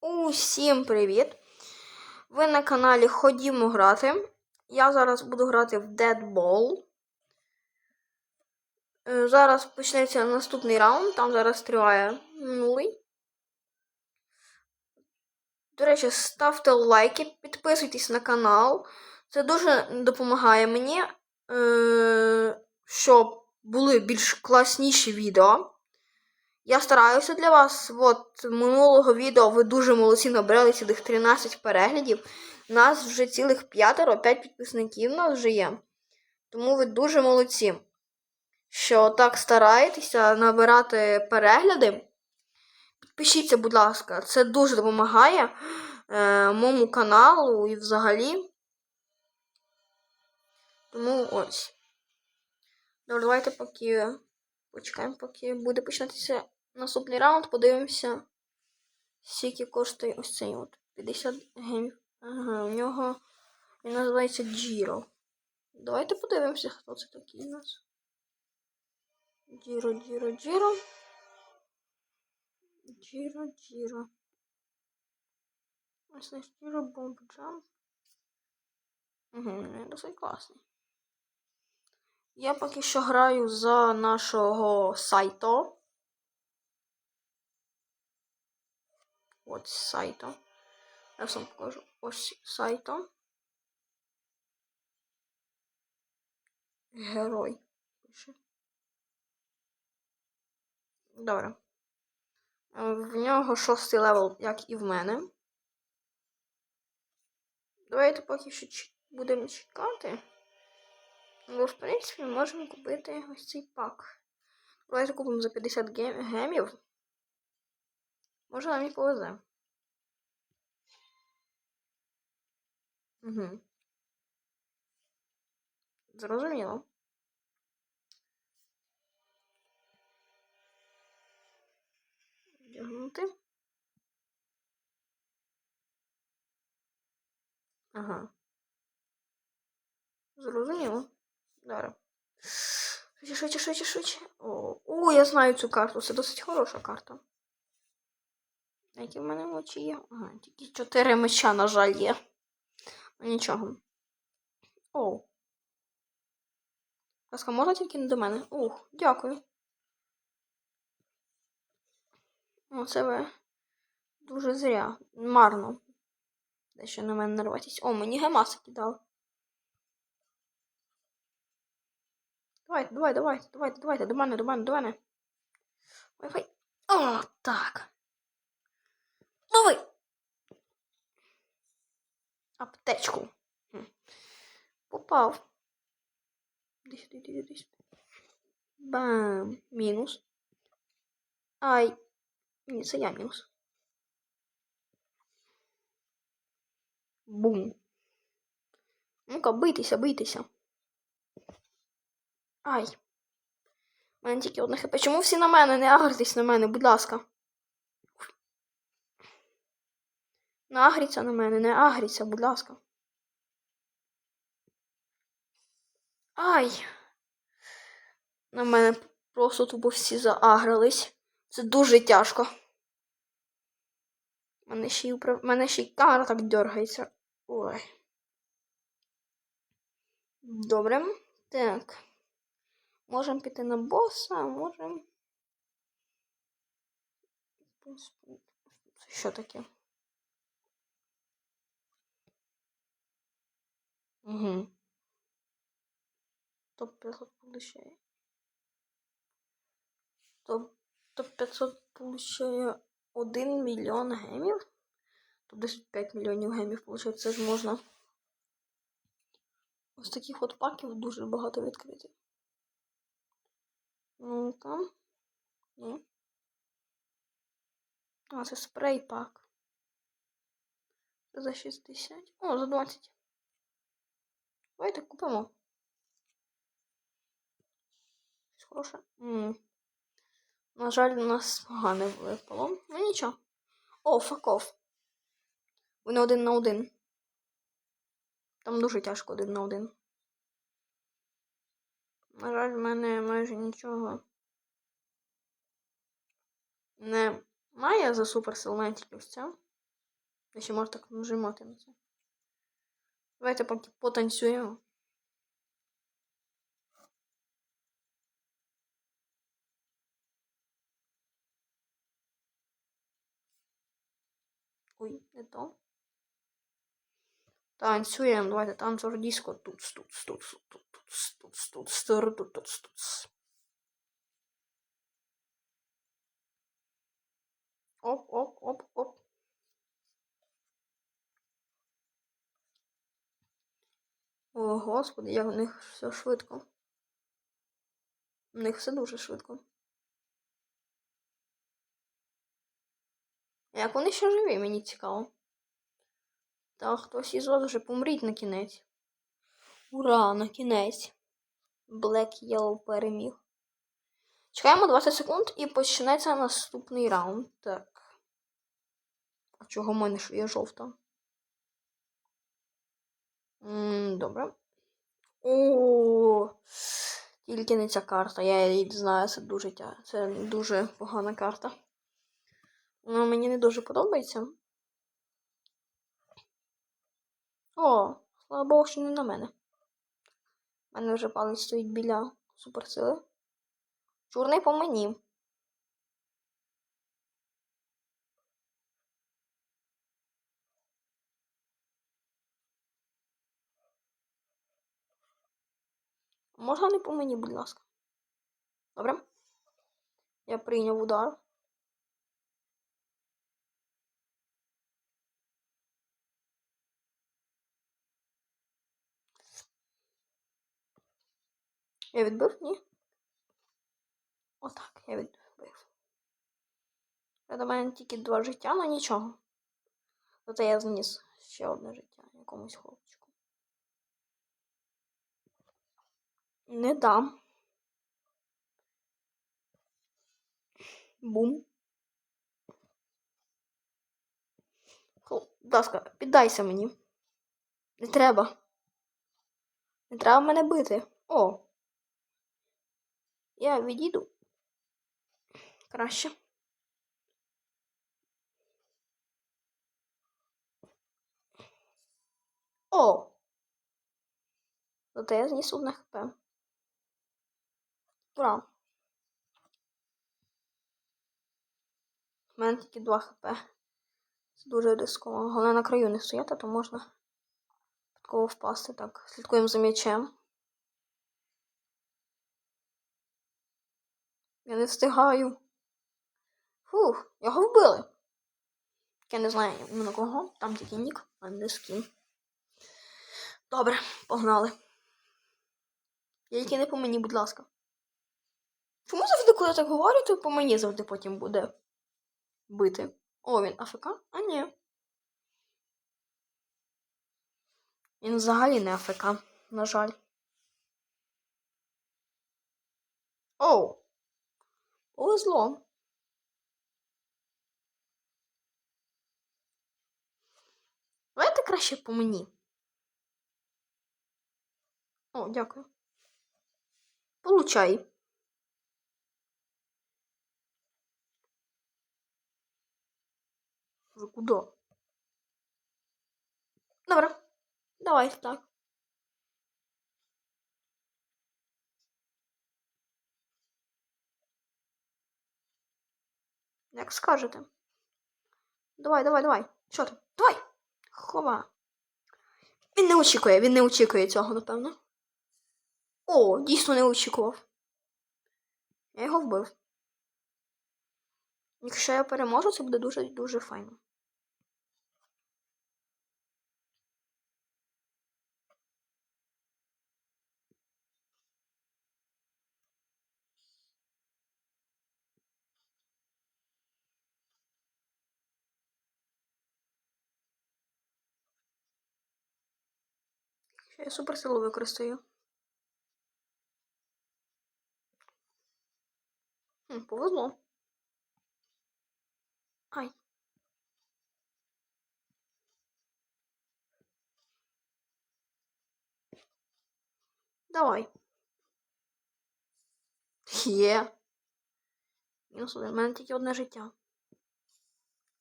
Усім привіт! Ви на каналі Ходімо грати. Я зараз буду грати в Dead Ball. Е, Зараз почнеться наступний раунд, там зараз триває минулий. До речі, ставте лайки, підписуйтесь на канал. Це дуже допомагає мені, е, щоб були більш класніші відео. Я стараюся для вас. От минулого відео ви дуже молодці набрали цілих 13 переглядів. Нас вже цілих п'ятеро, 5 підписників нас вже є. Тому ви дуже молодці, що так стараєтеся набирати перегляди. Підпишіться, будь ласка, це дуже допомагає е, моєму каналу і взагалі. Тому ось. Давайте поки почекаємо, поки буде починатися наступний раунд, подивимося, скільки коштує ось цей от 50 гемів. Ага, у нього він називається Джіро. Давайте подивимося, хто це такий у нас. Джіро, Джіро, Джіро. Джіро, Джіро. Ось наш Джіро Бомб Джамп. Угу, досить класний. Я поки що граю за нашого сайту. От сайту. Я вам покажу. Ось сайту. Герой. Добре. В нього шостий левел, як і в мене. Давайте поки що будемо чекати. Ну, в принципі, можемо купити ось цей пак. Давайте купимо за 50 гемів. Може нам і повезе. Угу. Зрозуміло. Вдягнути. Ага. Зрозуміло. Добре. Швидше, швидше, швидше, швидше. О, о, я знаю цю карту. Це досить хороша карта. Які в мене очі є? Ага, тільки чотири меча, на жаль, є. Ну нічого. О. Ласка, можна тільки не до мене? Ух, дякую. Ну, це ви дуже зря. Марно. Дещо на мене нарватись. О, мені гемаси кидали. Давайте, давай, давайте, давайте, давайте, до мене, до мене, до мене. Ой, ой. О, так. Лови! Аптечку. Попав. Десь, десь. Бам. Мінус. Ай. Ні, це я мінус. Бум. Ну-ка, бийтеся, бийтеся. Ай. У мене тільки одне хп. Чому всі на мене? Не агритесь на мене, будь ласка. Не агріться на мене, не агріться, будь ласка. Ай. На мене просто тупо всі заагрились. Це дуже тяжко. У мене ще й управ... мене ще й камера так дергається. Ой. Добре. Так. Можемо піти на боса, можемо. Що таке? Угу. Топ 500 получає. Топ, топ 500 получає 1 мільйон гемів. Десь 5 мільйонів гемів получає. Це ж можна. Ось таких от паків дуже багато відкрити. Ну там. Ні. А, це спрей пак. За 60. О, за 20. Давайте купимо. Щось хороше. На жаль, у нас погане випало. Ну нічого. О, факов. Вони один на один. Там дуже тяжко один на один. На жаль, в мене майже нічого немає за суперсил, це. Ще можу так нажимати на це. Давайте поки потанцюємо. Ой, не то. Танцюємо, давайте танцор диско. Тут, тут, тут, тут, тут, тут, тут, тут, тут, тут. Оп, оп, оп, оп. Господи, як у них все швидко. У них все дуже швидко. Як вони ще живі, мені цікаво. Та хтось із вас вже помріть на кінець. Ура, на кінець. Black Yellow переміг. Чекаємо 20 секунд і почнеться наступний раунд. Так. А чого в мене ж є жовта? М, Добре. О, тільки не ця карта. Я її знаю, це дуже тя... це дуже погана карта. Вона мені не дуже подобається. О, слава Богу, що не на мене. У мене вже палець стоїть біля суперсили. Чорний по мені. Можна не по мені, будь ласка. Добре? Я прийняв удар. Я відбив? Ні? Отак, я відбив. Я до мене тільки два життя, але нічого. Зате я зніс ще одне життя якомусь хлопчику. Не дам. Бум. Ласка, піддайся мені. Не треба. Не треба мене бити. О. Я відійду. Краще. О! Зате я зніс одне хп. Ура! У мене тільки 2 хп. Це дуже рисково. Головне на краю не стояти, то можна випадково впасти. Так, слідкуємо за м'ячем. Я не встигаю. Фух, його вбили. Я не знаю на кого, там тільки нік, а не скін. Добре, погнали. Тільки не по мені, будь ласка. Чому завжди, коли так говорю, то по мені завжди потім буде бити? О, він АФК? А ні. Він взагалі не АФК, на жаль. Оу. Повезло. Давайте краще по мені. О, дякую. Получай. Ви куди? Добре. Давайте так. Як скажете. Давай, давай, давай. Що там? Давай! Хова. Він не очікує, він не очікує цього, напевно. О, дійсно не очікував. Я його вбив. Якщо я переможу, це буде дуже-дуже файно. Я суперсилу використаю. Хм, повезло. Ай. Давай. Є. Мінус один. У мене тільки одне життя.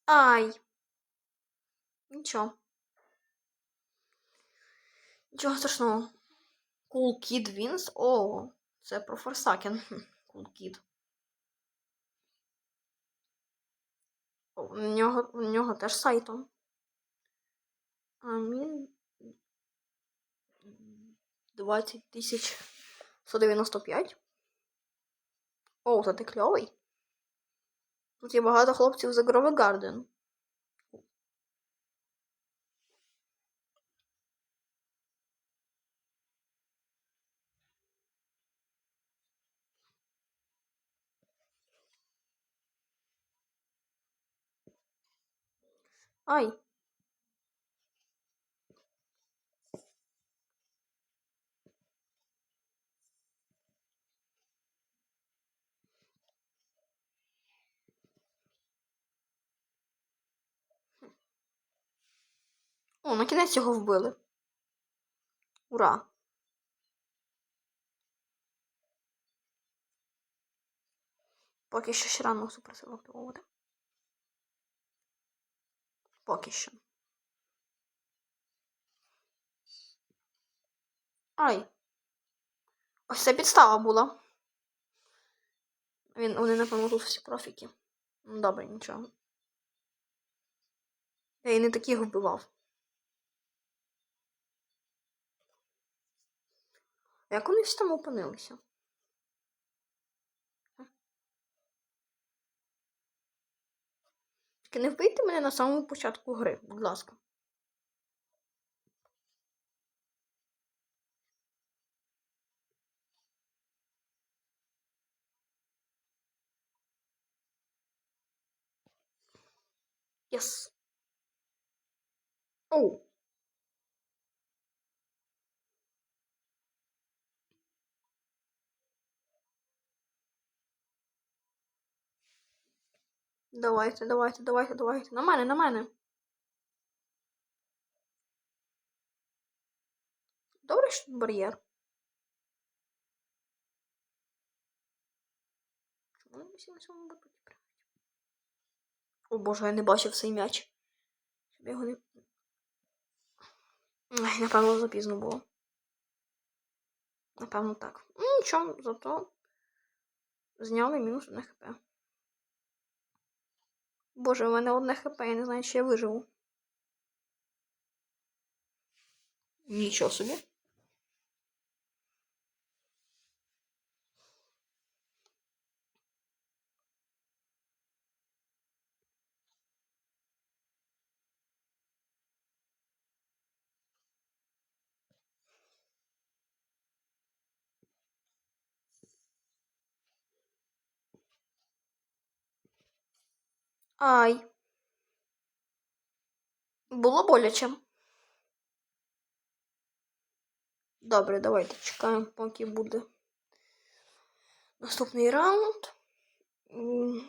Ай. Нічого. Нічого страшного. Cool Kid Wins. О, це про Форсакен. Cool Kid. У нього, у нього теж сайтом. А він 20 тисяч 195. О, та ти кльовий. Тут є багато хлопців з Агровий Гарден. Ай. О, на кінець його вбили. Ура! Поки що ще рано суперсилу активувати. Поки що. Ай. Ось це підстава була. Він, вони, напевно, тут всі профіки. Ну, Добре, нічого. Я і не таких вбивав. Як вони всі там опинилися? Тільки не вбийте мене на самому початку гри, будь ласка. Yes. Оу. Давайте, давайте, давайте, давайте. На мене, на мене. Добре, що тут бар'єр. Чому вони всі на цьому прямо? О боже, я не бачив цей м'яч. Щоб його не. Ай, напевно, запізно було. Напевно, так. Ну, нічого, зато зняли мінус одне хп. Боже, у мене одне хп, я не знаю, чи я виживу. Нічого собі. Ай. Було боляче. Добре, давайте чекаємо, поки буде наступний раунд. М.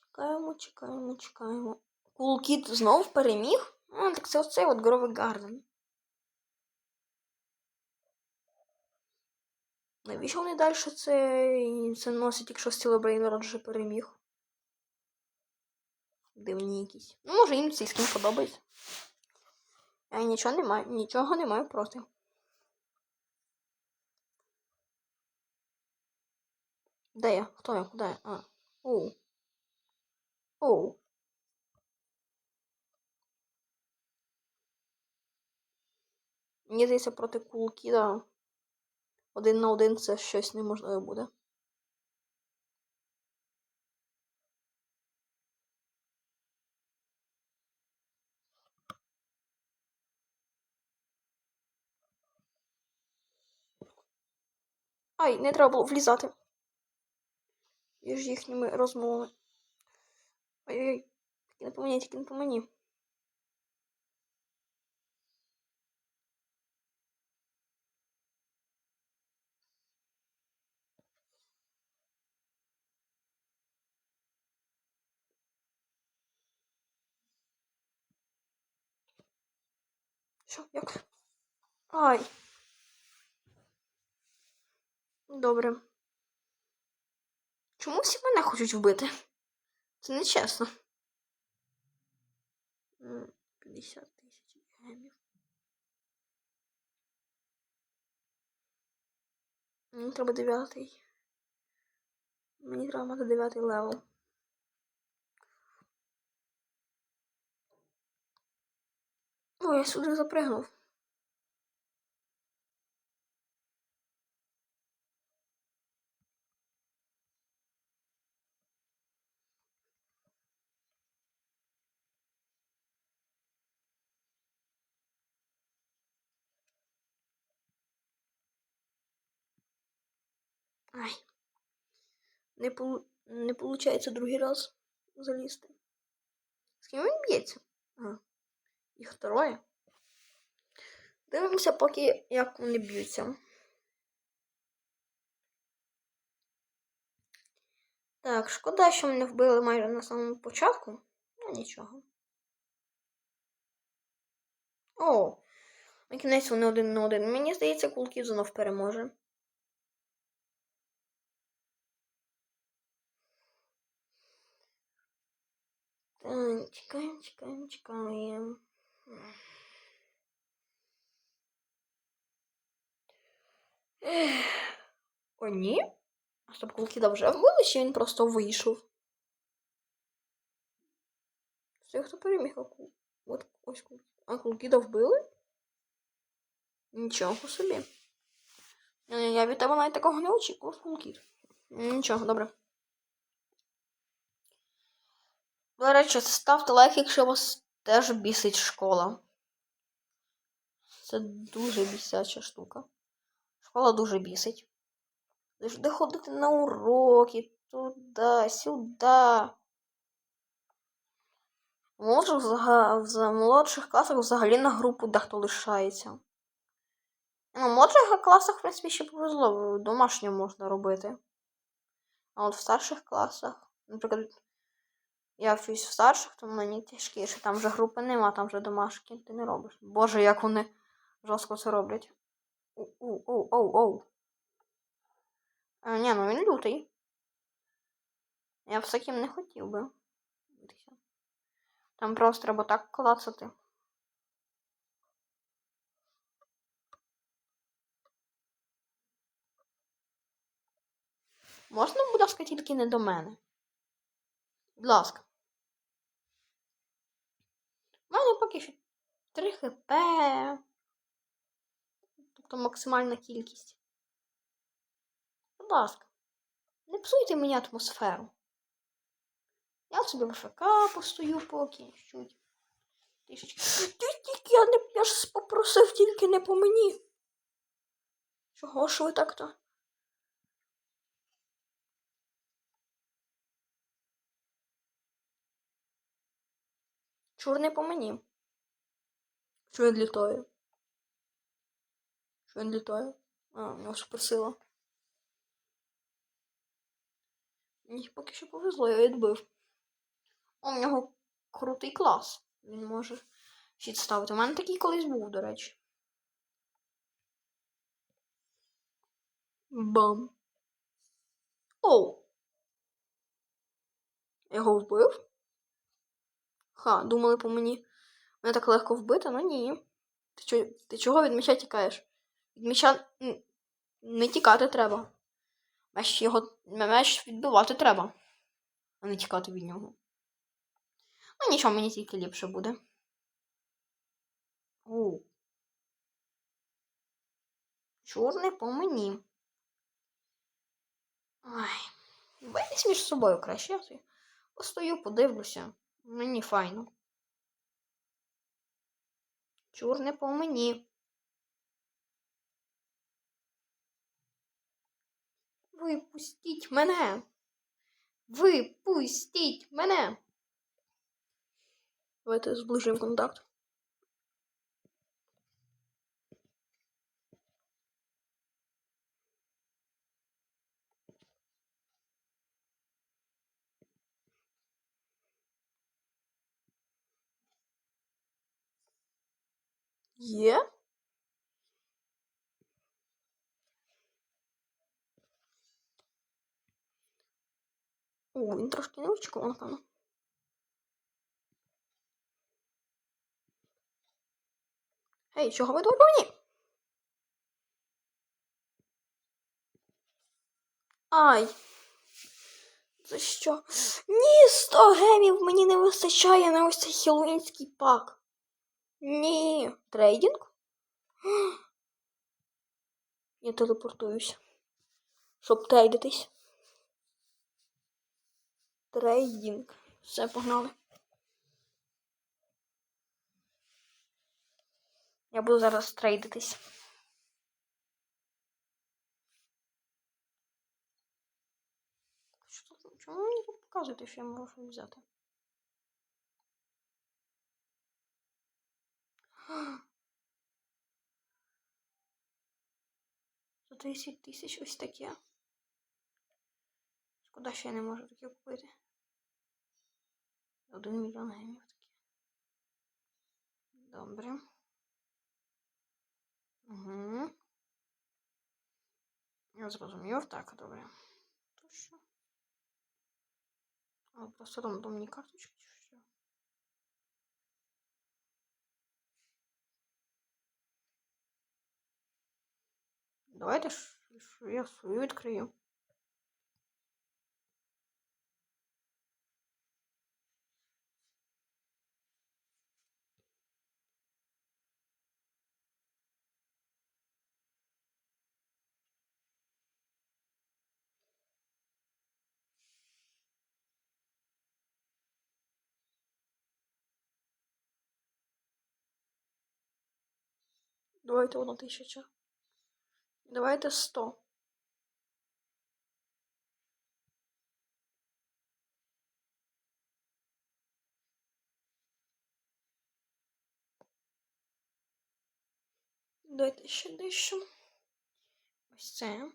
Чекаємо, чекаємо, чекаємо. Кулкіт знов переміг? А, так це оцей от Гровий Гарден. Навіщо вони далі це, це носять, якщо Стіле Брейнрод вже переміг? Дивні якісь. Ну, може їм цей скін подобається. Я нічого не маю, нічого не маю проти. Де я? Хто я? Куди я? А. Оу. Оу. Мені здається, проти Кулкіда один на один це щось неможливе буде. Ай, не треба було влізати. Між їхніми розмовами. Ой-ой-ой, тільки не по мені, тільки не по мені. Що, як? Ай. Добре. Чому всі мене хочуть вбити? Це не чесно. М, 50 тисяч гемів. Мені треба дев'ятий. Мені треба мати дев'ятий левел. О, я сюди запригнув. Ай. Не, полу... не получається другий раз залізти. З ким він б'ється? Ага. Їх троє. Дивимося, поки як вони б'ються. Так, шкода, що мене вбили майже на самому початку. Ну, нічого. О, на кінець вони один на один. Мені здається, кулків знов переможе. Так, чекаємо, чекаємо, чекаємо. О, ні? А стоп, Кулкіда вже вбили, чи він просто вийшов? Це хто переміг Аку? От ось. А Кулкіда вбили? Нічого собі. Е, Я від тебе навіть такого не очікував, Кулкід. Нічого, добре. До речі, ставте лайк, якщо вас теж бісить школа. Це дуже бісяча штука. Школа дуже бісить. Завжди ходити на уроки, туди, сюди. Молодших, в молодших класах взагалі на групу дехто лишається. Ну, в молодших класах, в принципі, ще повезло, домашнє можна робити. А от в старших класах, наприклад, я вчусь в старших, то мені тяжкіше. Там вже групи нема, там вже домашки ти не робиш. Боже, як вони жорстко це роблять. Оу-оу-оу-оу. Ні, ну він лютий. Я б з таким не хотів би. Там просто треба так клацати. Можна, будь ласка, тільки не до мене. Будь ласка. У мене поки що 3 хп. Тобто максимальна кількість. Будь ласка, не псуйте мені атмосферу. Я собі в ФК постою поки чуть. Тільки я не я ж попросив тільки не по мені. Чого ж ви так-то? Чур не по мені. Що він літає? Що він літає? А, у нього суперсила. Мені поки що повезло, я відбив. У нього крутий клас. Він може щит ставити. У мене такий колись був, до речі. Бам. Оу. Його вбив? Ха, думали по мені. Мене так легко вбити, ну ні. Ти, чо, ти чого від меча тікаєш? Від меча не тікати треба. Меч його меч відбивати треба, а не тікати від нього. Ну нічого, мені тільки ліпше буде. О. Чорний по мені. Ай. Битись між собою краще. Я постою, подивлюся. Мені файно. Чорне по мені. Випустіть мене. Випустіть мене. Давайте зближуємо контакт. Є? О, він трошки не очікував, напевно. Гей, чого ви мені? Ай. За що? Ні, 100 гемів мені не вистачає на ось цей хеллоуінський пак. Ні. Трейдинг? Я телепортуюсь. Щоб трейдитись. Трейдинг. Все, погнали. Я буду зараз трейдитись. Чому мені показуєте, що я можу взяти? За 30 тисяч ось таке. Шкода, що я не можу таке купити. Один мільйон гемів таке. Добре. Угу. Я зрозумів, так, добре. То що? А, просто там домні карточки чи що? Давайте я свою відкрию. Давайте одна тисяча. Давайте сто. Давайте ще дещо. Ось це.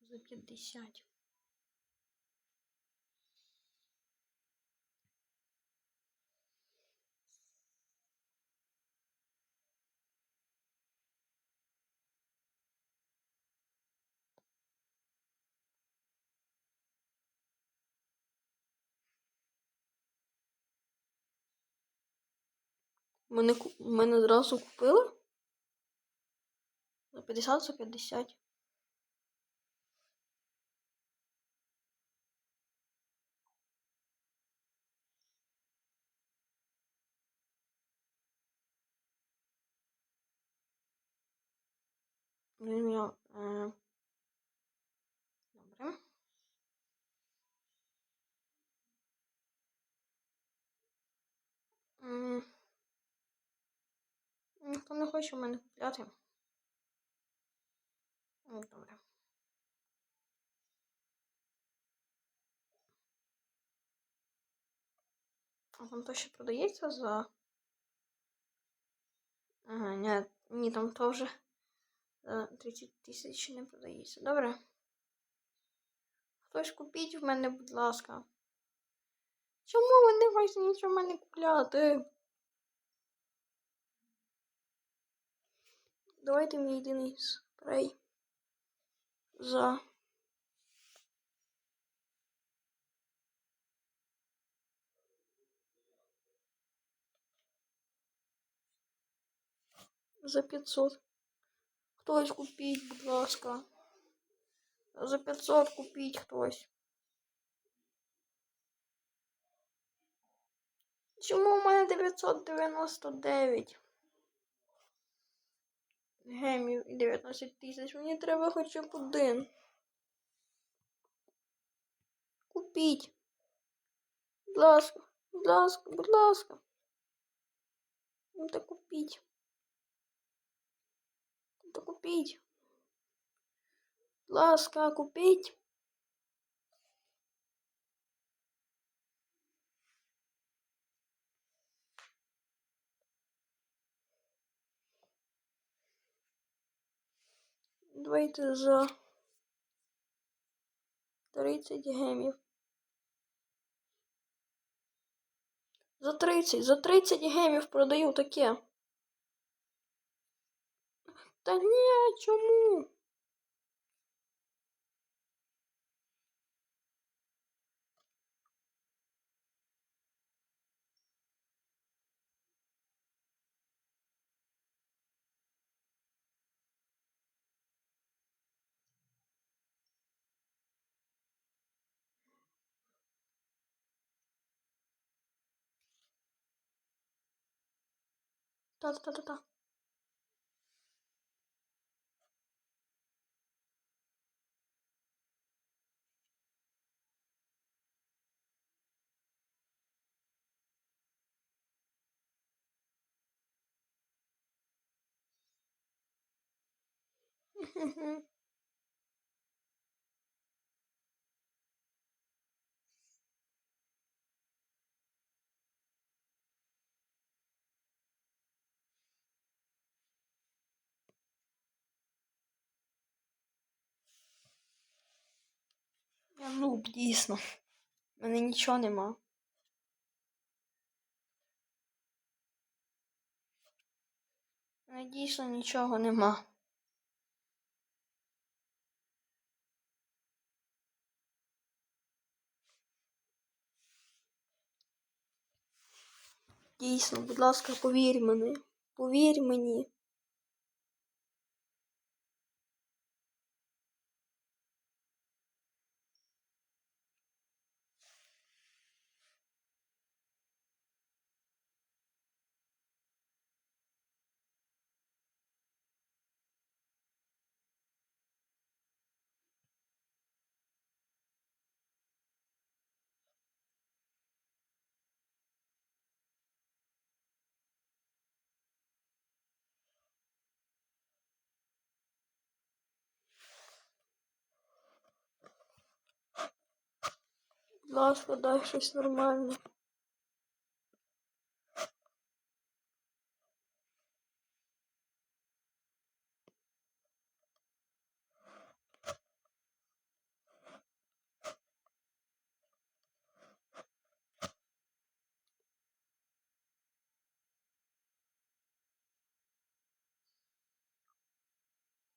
За 50. Мене, мене зразу купили? За 50, за 50. Він мені, е, Добре. Ніхто не хоче в мене купляти. М, Добре. А там то ще продається за. Ага, ні, ні, там то вже за 30 тисяч не продається. Добре. Хтось купіть в мене, будь ласка. Чому ви не хочете нічого в мене купляти? Давайте мій єдиний спрей. За. За 500. Хтось купіть, будь ласка. За 500 купіть хтось. Чому у мене 999? Гемів і 19 тисяч. Мені треба хоча б один. Купіть. Будь ласка, будь ласка, будь ласка. Ну так купіть. Ну так купіть. Будь ласка, купіть. Давайте за 30 гемів. За 30, за 30 гемів продаю таке. Та ні, чому? 哒哒哒哒！哼。Я нуб, дійсно. У мене нічого нема. У мене дійсно нічого нема. Дійсно, будь ласка, повір мені. Повір мені. Ласка, дай щось нормальне.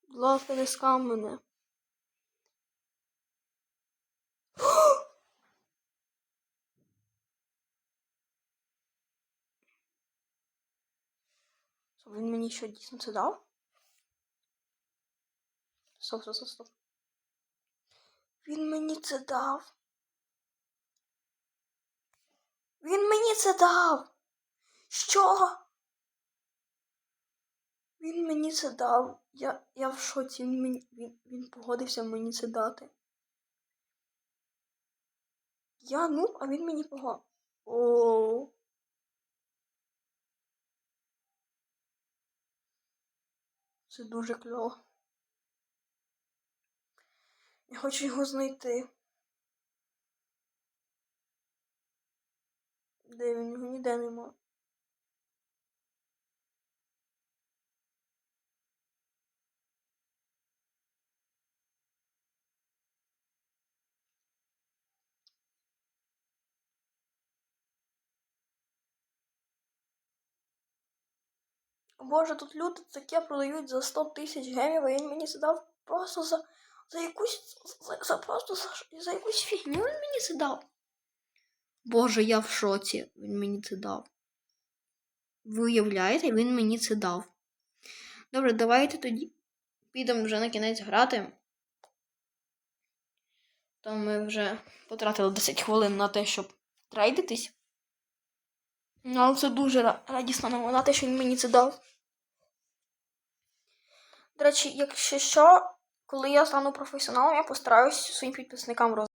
Будь ласка, не скам мене. Стоп, Він мені що дійсно це дав? Стоп, стоп, стоп, стоп. Він мені це дав. Він мені це дав. Що? Він мені це дав. Я, я в шоці. Він, мені, він, він погодився мені це дати. Я ну, а він мені погодив. О. Це дуже кльово. Я хочу його знайти. Де він його ніде нема. О Боже, тут люди таке продають за 100 тисяч гемів, а він мені це дав просто за, за якусь. За, за просто за, за якусь фігню він мені це. Боже, я в шоці. Він мені це дав. Ви уявляєте, він мені це дав. Добре, давайте тоді підемо вже на кінець грати. То ми вже потратили 10 хвилин на те, щоб трейдитись. Ну, але це дуже ра- радісна новина, те, що він мені це дав. До речі, якщо що, коли я стану професіоналом, я постараюсь своїм підписникам роз.